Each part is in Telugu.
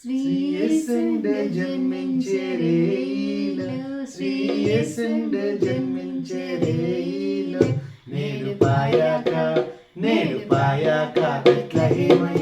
శ్రీయేసుండు జన్మించే రేయిలో శ్రీయేసుండు జన్మించే రేయిలో నేడు పాయాక నేడు పాయాక బెత్లహేమయూరి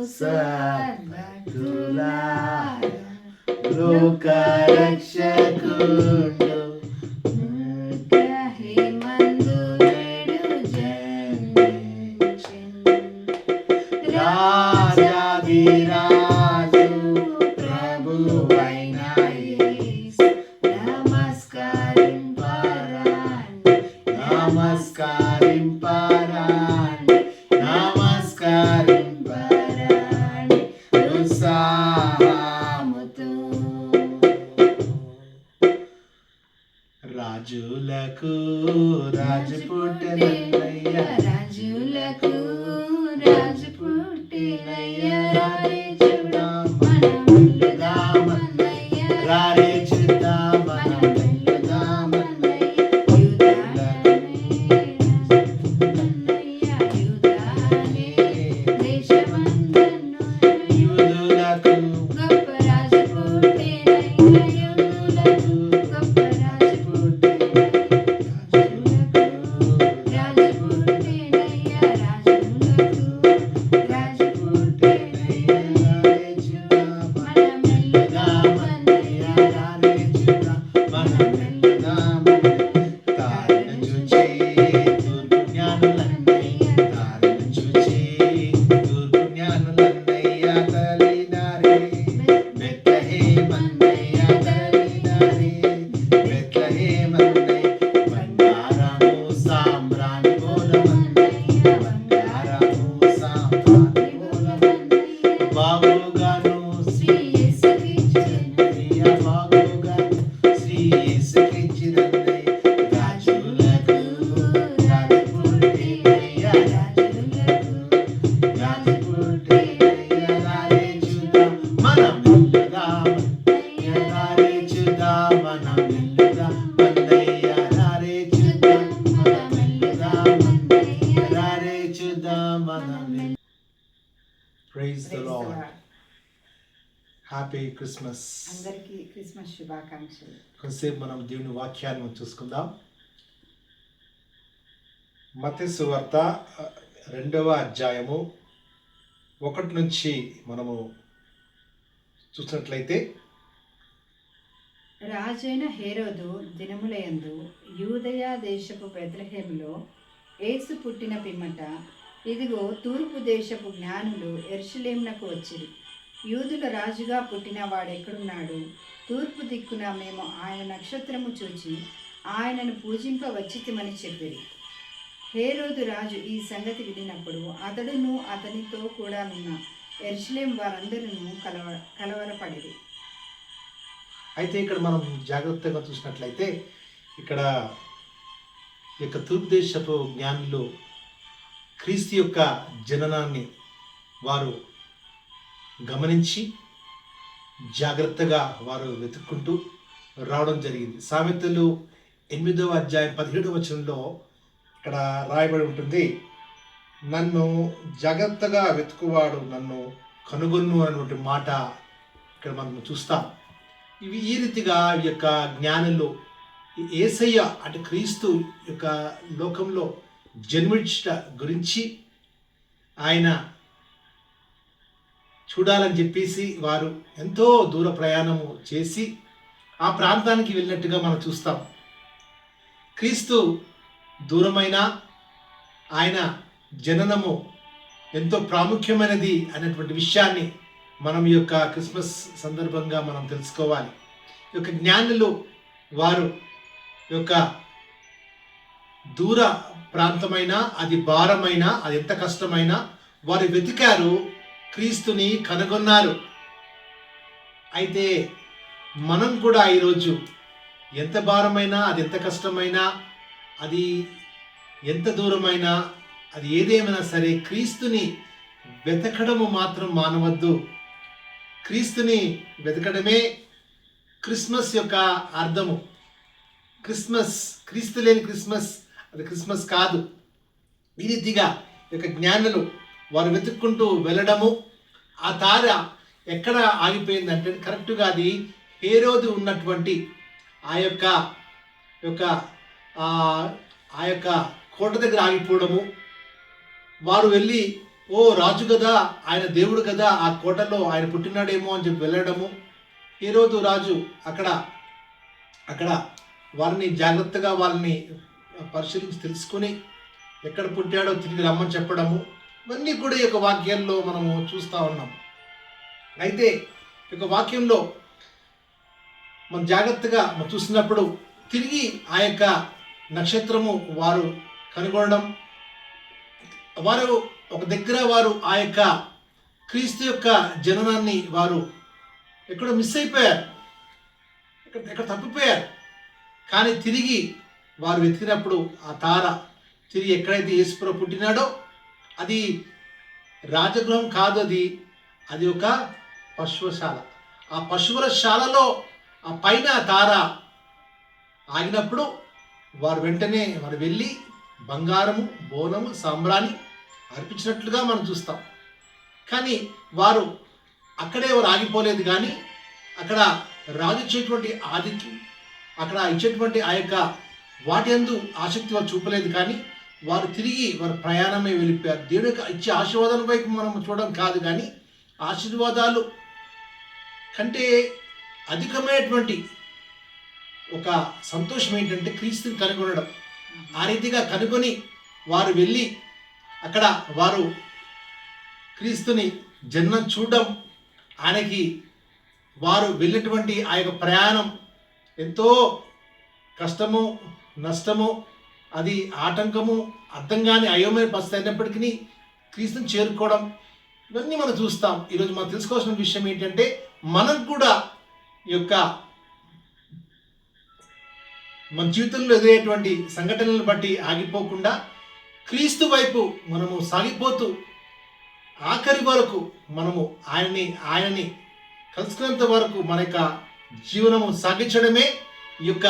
Sapatulaya Luka Rakshakunda రాజులకు రాజు పుట్టినయ్య రాజులకు రాజు పుట్టినయ్య బోలమన్నయ్య. బాబుగాను హ్యాపీ క్రిస్మస్ అందరికీ క్రిస్మస్ శుభాకాంక్షలు. కొంతసేపు మనం దేవుని వాక్యాన్ని చూసుకుందాం. మతేసు వార్త రెండవ అధ్యాయము ఒకటి నుంచి మనము చూసినట్లయితే రాజైన హేరోదు దినములయందు యూదయ దేశపు బెత్లహేములో యేసు పుట్టిన పిమ్మట ఇదిగో తూర్పు దేశపు జ్ఞానులు ఎర్షలేమునకు వచ్చిరి. యూదుల రాజుగా పుట్టిన వాడెక్కడున్నాడు? తూర్పు దిక్కున మేము ఆయన నక్షత్రము చూచి ఆయనను పూజింపవచ్చితిమని చెప్పిరి. హేరోదు రాజు ఈ సంగతి వినినప్పుడు అతడును అతనితో కూడా ఉన్న ఎర్స్లేం వారందరూ కలవ కలవరపడిరి. అయితే ఇక్కడ మనం జాగ్రత్తగా చూసినట్లయితే ఇక్కడ ఈ యొక్క తూర్పు దేశపు జ్ఞానులు క్రీస్తు యొక్క జననాన్ని వారు గమనించి జాగ్రత్తగా వారు వెతుక్కుంటూ రావడం జరిగింది. సామెతలు ఎనిమిదవ అధ్యాయం పదిహేడవ వచనంలో ఇక్కడ రాయబడి ఉంటుంది. నన్ను జాగ్రత్తగా వెతుకువాడు నన్ను కనుగొన్ను అన్నటువంటి మాట ఇక్కడ మనం చూస్తాం. ఇవి ఈ రీతిగా ఈ యొక్క జ్ఞానంలో ఏసయ్య అంటే క్రీస్తు యొక్క లోకంలో జన్మించట గురించి ఆయన చూడాలని చెప్పేసి వారు ఎంతో దూర ప్రయాణము చేసి ఆ ప్రాంతానికి వెళ్ళినట్టుగా మనం చూస్తాం. క్రీస్తు దూరమైన ఆయన జననము ఎంతో ప్రాముఖ్యమైనది అనేటువంటి విషయాన్ని మనం ఈ యొక్క క్రిస్మస్ సందర్భంగా మనం తెలుసుకోవాలి. ఈ యొక్క జ్ఞానులు వారు యొక్క దూర ప్రాంతమైన అది భారమైన అది ఎంత కష్టమైనా వారు వెతికారు క్రీస్తుని కనుగొన్నారు. అయితే మనం కూడా ఈరోజు ఎంత భారమైనా అది ఎంత కష్టమైనా అది ఎంత దూరమైనా అది ఏదేమైనా సరే క్రీస్తుని వెతకడము మాత్రం మానవద్దు. క్రీస్తుని వెతకడమే క్రిస్మస్ యొక్క అర్థము. క్రిస్మస్ క్రీస్తు లేని క్రిస్మస్ అది క్రిస్మస్ కాదు. ఈ రీతిగా యొక్క జ్ఞానులు వారు వెతుక్కుంటూ వెళ్ళడము. ఆ తార ఎక్కడ ఆగిపోయిందంటే కరెక్ట్గా అది హేరోది ఉన్నటువంటి ఆ యొక్క యొక్క ఆ యొక్క కోట దగ్గర ఆగిపోవడము. వారు వెళ్ళి ఓ రాజు కదా ఆయన దేవుడు కదా ఆ కోటలో ఆయన పుట్టినాడేమో అని చెప్పి వెళ్ళడము. ఈ రాజు అక్కడ అక్కడ వారిని జాగ్రత్తగా వాళ్ళని పరిశీలించి తెలుసుకొని ఎక్కడ పుట్టాడో తిరిగి రమ్మని చెప్పడము. ఇవన్నీ కూడా ఈ యొక్క వాక్యాల్లో మనము చూస్తూ ఉన్నాం. అయితే ఈ యొక్క వాక్యంలో మనం జాగ్రత్తగా మనం చూసినప్పుడు తిరిగి ఆ యొక్క నక్షత్రము వారు కనుగొనడం వారు ఒక దగ్గర వారు ఆ యొక్క క్రీస్తు యొక్క జననాన్ని వారు ఎక్కడో మిస్ అయిపోయారు. ఎక్కడ ఎక్కడ తప్పిపోయారు. కానీ తిరిగి వారు వెతికినప్పుడు ఆ తార తిరిగి ఎక్కడైతే యేసుప్రభు పుట్టినాడో అది రాజగృహం కాదు అది. అది ఒక పశువశాల. ఆ పశువుల శాలలో ఆ పైన తార ఆగినప్పుడు వారు వెంటనే వారు వెళ్ళి బంగారము బోనము సాంబ్రాన్ని అర్పించినట్లుగా మనం చూస్తాం. కానీ వారు అక్కడే వారు ఆగిపోలేదు కానీ అక్కడ రాజు ఇచ్చేటువంటి ఆదిత్యం అక్కడ ఇచ్చేటువంటి ఆ యొక్క వాటి అందు ఆసక్తి వారు చూపలేదు కానీ వారు తిరిగి వారు ప్రయాణమే వెళ్ళిపోయారు. దేవుడి ఇచ్చే ఆశీర్వాదాల వైపు మనం చూడడం కాదు కానీ ఆశీర్వాదాలు కంటే అధికమైనటువంటి ఒక సంతోషం ఏంటంటే క్రీస్తుని కనుగొనడం. ఆ రీతిగా కనుగొని వారు వెళ్ళి అక్కడ వారు క్రీస్తుని జన్మం చూడడం ఆయనకి వారు వెళ్ళినటువంటి ఆ యొక్క ప్రయాణం ఎంతో కష్టము నష్టము అది ఆటంకము అర్థం కాని అయోమయ పరిస్థితి అయినప్పటికీ క్రీస్తుని చేరుకోవడం ఇవన్నీ మనం చూస్తాం. ఈరోజు మనం తెలుసుకోవాల్సిన విషయం ఏంటంటే మనం కూడా ఈ యొక్క మన జీవితంలో ఎదురయ్యేటువంటి సంఘటనలను బట్టి ఆగిపోకుండా క్రీస్తు వైపు మనము సాగిపోతూ ఆఖరి వరకు మనము ఆయన్ని ఆయనని కలుసుకునేంత వరకు మన యొక్క జీవనము సాగించడమే ఈ యొక్క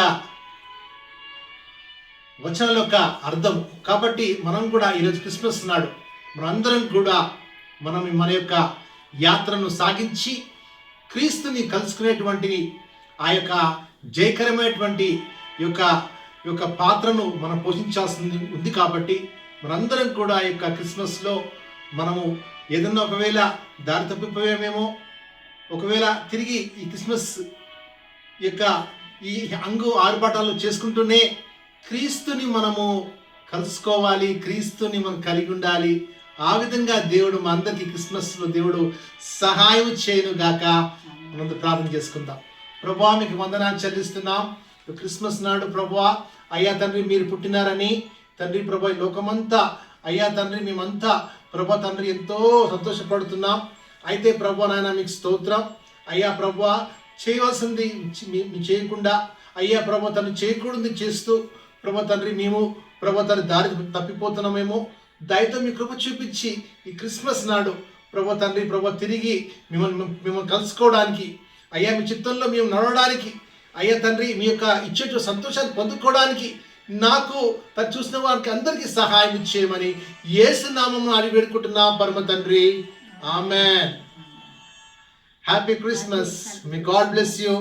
వచనాల యొక్క అర్థం. కాబట్టి మనం కూడా ఈరోజు క్రిస్మస్ నాడు మనందరం కూడా మనం మన యొక్క యాత్రను సాగించి క్రీస్తుని కలుసుకునేటువంటి ఆ యొక్క జయకరమైనటువంటి ఈ యొక్క ఈ యొక్క పాత్రను మనం పోషించాల్సింది ఉంది కాబట్టి మనందరం కూడా ఆ యొక్క క్రిస్మస్లో మనము ఏదన్నా ఒకవేళ దారి తప్పిపోయామేమో ఒకవేళ తిరిగి ఈ క్రిస్మస్ యొక్క ఈ అంగు ఆర్భాటాలు చేసుకుంటూనే క్రీస్తుని మనము కలుసుకోవాలి క్రీస్తుని మనం కలిగి ఉండాలి. ఆ విధంగా దేవుడు మా అందరికీ క్రిస్మస్లో దేవుడు సహాయం చేయను గాక మనం ప్రార్థన చేసుకుందాం. ప్రభా మీకు వందనాలు చెల్లిస్తున్నాం. క్రిస్మస్ నాడు ప్రభా అయ్యా తండ్రి మీరు పుట్టినారని తండ్రి ప్రభా లోకమంతా అయ్యా తండ్రి మేమంతా ప్రభా తండ్రి ఎంతో సంతోషపడుతున్నాం. అయితే ప్రభా నాయన మీకు స్తోత్రం. అయ్యా ప్రభా చేయవలసింది చేయకుండా అయ్యా ప్రభా తను చేయకూడదు చేస్తూ ప్రభా తండ్రి మేము ప్రభా తండ్రి దారి తప్పిపోతున్నామేమో. దయతో మీ కృప చూపించి ఈ క్రిస్మస్ నాడు ప్రభా తండ్రి ప్రభా తిరిగి మిమ్మల్ని మిమ్మల్ని కలుసుకోవడానికి అయ్యా మీ చిత్తంలో మేము నడవడానికి అయ్యా తండ్రి మీ యొక్క ఇచ్చే సంతోషాన్ని పొందుకోవడానికి నాకు తను చూసిన వారికి అందరికీ సహాయం ఇచ్చేయమని యేసు నామం అడిగి వేడుకుంటున్నా పరమ తండ్రి. ఆమె హ్యాపీ క్రిస్మస్ మీ గాడ్ బ్లెస్ యూ